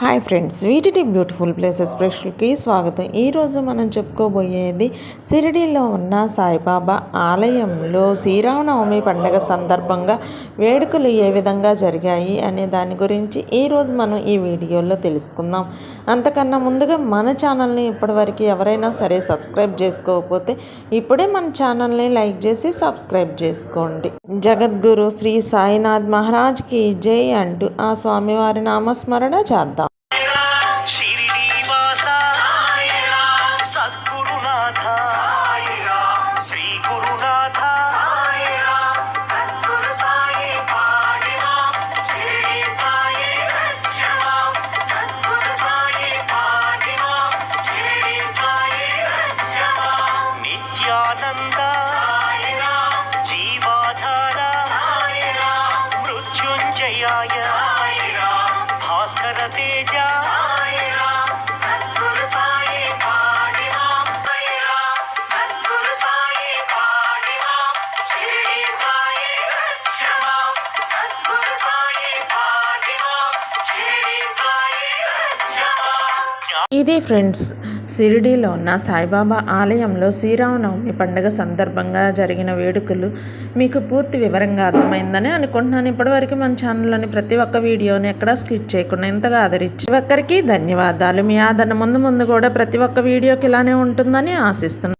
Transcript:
Hi friends VTT beautiful places ప్రేక్షకులకి స్వాగతం. ఈరోజు మనం చెప్పుకోబోయేది సిరిడిలో ఉన్న సాయిబాబా ఆలయంలో శ్రీరామనవమి పండుగ సందర్భంగా వేడుకలు ఏ విధంగా జరిగాయి అనే దాని గురించి ఈరోజు మనం ఈ వీడియోలో తెలుసుకుందాం. అంతకన్నా ముందుగా మన ఛానల్ని ఇప్పటివరకు ఎవరైనా సరే సబ్స్క్రైబ్ చేసుకోకపోతే ఇప్పుడే మన ఛానల్ని లైక్ చేసి సబ్స్క్రైబ్ చేసుకోండి. జగద్గురు శ్రీ సాయినాథ్ మహారాజ్కి జై అంటూ ఆ స్వామివారి నామస్మరణ చేద్దాం. షిరిడి సాయి రక్షమా ఇది ఫ్రెండ్స్ షిరిడీలో ఉన్న సాయిబాబా ఆలయంలో శ్రీరామనవమి పండుగ సందర్భంగా జరిగిన వేడుకలు మీకు పూర్తి వివరంగా అర్థమైందని అనుకుంటున్నాను. ఇప్పటివరకు మన ఛానల్లోని ప్రతి ఒక్క వీడియోని ఎక్కడా స్కిప్ చేయకుండా ఇంతగా ఆదరించి ఒక్కరికి ధన్యవాదాలు. మీ ఆదరణ ముందు ముందు కూడా ప్రతి ఒక్క వీడియోకి ఇలానే ఉంటుందని ఆశిస్తున్నాను.